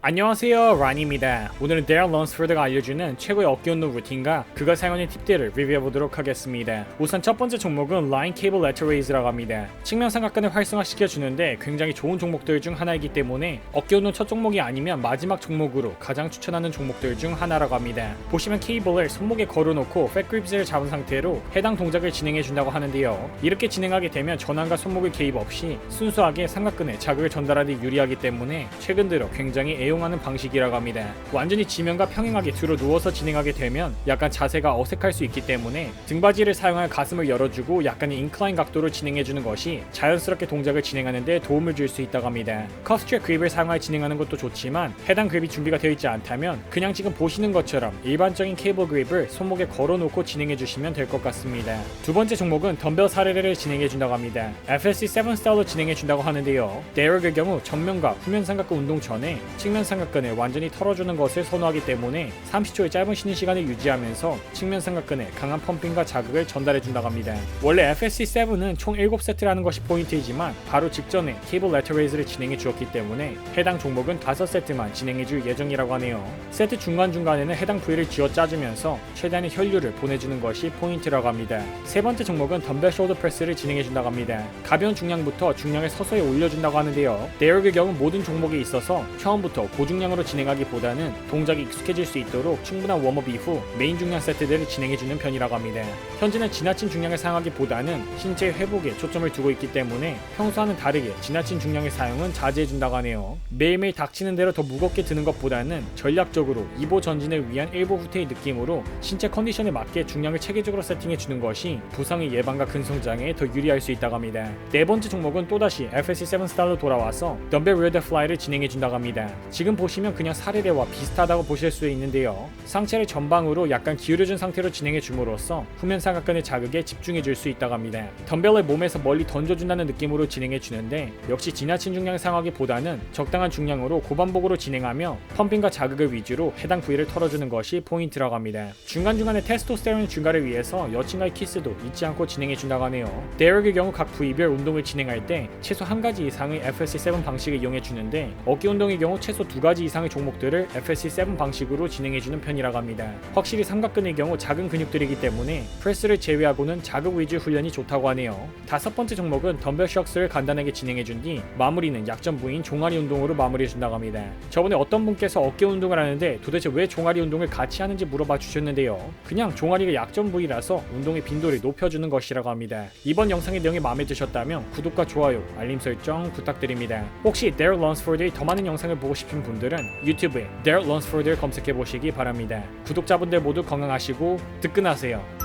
안녕하세요 라니입니다. 오늘은 데럴 런스포드가 알려주는 최고의 어깨 운동 루틴과 그가 사용하는 팁들을 리뷰해보도록 하겠습니다. 우선 첫 번째 종목은 라인 케이블 레터 레이즈라고 합니다. 측면 삼각근을 활성화시켜주는데 굉장히 좋은 종목들 중 하나이기 때문에 어깨 운동 첫 종목이 아니면 마지막 종목으로 가장 추천하는 종목들 중 하나라고 합니다. 보시면 케이블을 손목에 걸어놓고 백그립스를 잡은 상태로 해당 동작을 진행해준다고 하는데요. 이렇게 진행하게 되면 전환과 손목을 개입 없이 순수하게 삼각근에 자극을 전달하기 유리하기 때문에 최근 들어 굉장히 애용하는 방식이라고 합니다. 완전히 지면과 평행하게 뒤로 누워서 진행하게 되면 약간 자세가 어색할 수 있기 때문에 등받이를 사용하여 가슴을 열어주고 약간의 인클라인 각도로 진행해주는 것이 자연스럽게 동작을 진행하는 데 도움을 줄 수 있다고 합니다. 커스트랙 그립을 사용하여 진행하는 것도 좋지만 해당 그립이 준비가 되어 있지 않다면 그냥 지금 보시는 것처럼 일반적인 케이블 그립을 손목에 걸어놓고 진행해 주시면 될 것 같습니다. 두 번째 종목은 덤벨 사례를 진행해 준다고 합니다. FSC 7 스타일로 진행해 준다고 하는데요. 데럭의 경우 정면과 후면 삼각근 운동 전에 측면 삼각근을 완전히 털어주는 것을 선호하기 때문에 30초의 짧은 쉬는 시간을 유지하면서 측면 삼각근에 강한 펌핑과 자극을 전달해 준다고 합니다. 원래 FSC 7은 총 7세트를 하는 것이 포인트이지만 바로 직전에 케이블 레터 레이즈를 진행해 주었기 때문에 해당 종목은 5세트만 진행해 줄 예정이라고 하네요. 세트 중간중간에는 해당 부위를 쥐어 짜주면서 최대한의 혈류를 보내주는 것이 포인트라고 합니다. 세 번째 종목은 덤벨 숄더 프레스를 진행해 준다고 합니다. 가벼운 중량부터 중량을 서서히 올려준다고 하는데요. 데럭의 경우 모든 종목에 있어서 처음부터 고중량으로 진행하기보다는 동작이 익숙해질 수 있도록 충분한 웜업 이후 메인 중량 세트들을 진행해주는 편이라고 합니다. 현재는 지나친 중량을 사용하기보다는 신체 회복에 초점을 두고 있기 때문에 평소와는 다르게 지나친 중량의 사용은 자제해준다고 하네요. 매일매일 닥치는 대로 더 무겁게 드는 것보다는 전략적으로 2보 전진을 위한 1보 후퇴의 느낌으로 신체 컨디션에 맞게 중량을 체계적으로 세팅해주는 것이 부상의 예방과 근성장에 더 유리할 수 있다고 합니다. 네 번째 종목은 또다시 FSC7 스타일로 돌아와서 덤벨 리어드 플라이를 진행해준다고 합니다. 지금 보시면 그냥 사례례와 비슷하다고 보실 수 있는데요. 상체를 전방으로 약간 기울여준 상태로 진행해 줌으로써 후면 삼각근의 자극에 집중해 줄 수 있다고 합니다. 덤벨을 몸에서 멀리 던져준다는 느낌으로 진행해 주는데 역시 지나친 중량을 사용하기보다는 적당한 중량으로 고반복으로 진행하며 펌핑과 자극을 위주로 해당 부위를 털어주는 것이 포인트라고 합니다. 중간중간에 테스토스테론 증가를 위해서 여친과의 키스도 잊지 않고 진행해 준다고 하네요. 데럭의 경우 각 부위별 운동을 진행할 때 최소 한 가지 이상의 FSC7 방식을 이용해 주는데 어깨 운동의 경우 최소 두 가지 이상의 종목들을 FSC7 방식으로 진행해주는 편이라고 합니다. 확실히 삼각근의 경우 작은 근육들이기 때문에 프레스를 제외하고는 자극 위주 훈련이 좋다고 하네요. 다섯 번째 종목은 덤벨 셔크스를 간단하게 진행해준 뒤 마무리는 약점 부위인 종아리 운동으로 마무리해준다고 합니다. 저번에 어떤 분께서 어깨 운동을 하는데 도대체 왜 종아리 운동을 같이 하는지 물어봐 주셨는데요. 그냥 종아리가 약점 부위라서 운동의 빈도를 높여주는 것이라고 합니다. 이번 영상의 내용이 마음에 드셨다면 구독과 좋아요, 알림 설정 부탁드립니다. 혹시 Dare Lunsford의 더 많은 영상을 보고 싶은 분들은 유튜브에 Dare Lunsford를 검색해 보시기 바랍니다. 구독자분들 모두 건강하시고 득근하세요.